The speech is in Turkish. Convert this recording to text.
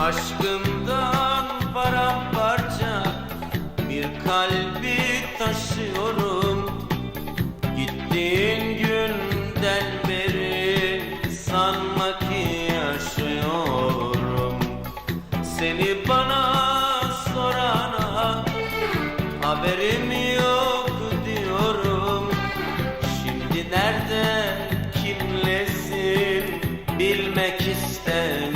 Aşkımdan paramparça bir kalbi taşıyorum. Gittiğin günden beri sanma ki yaşıyorum Seni bana sorana haberim yok diyorum. Şimdi nerede kimlesin bilmek istemiyorum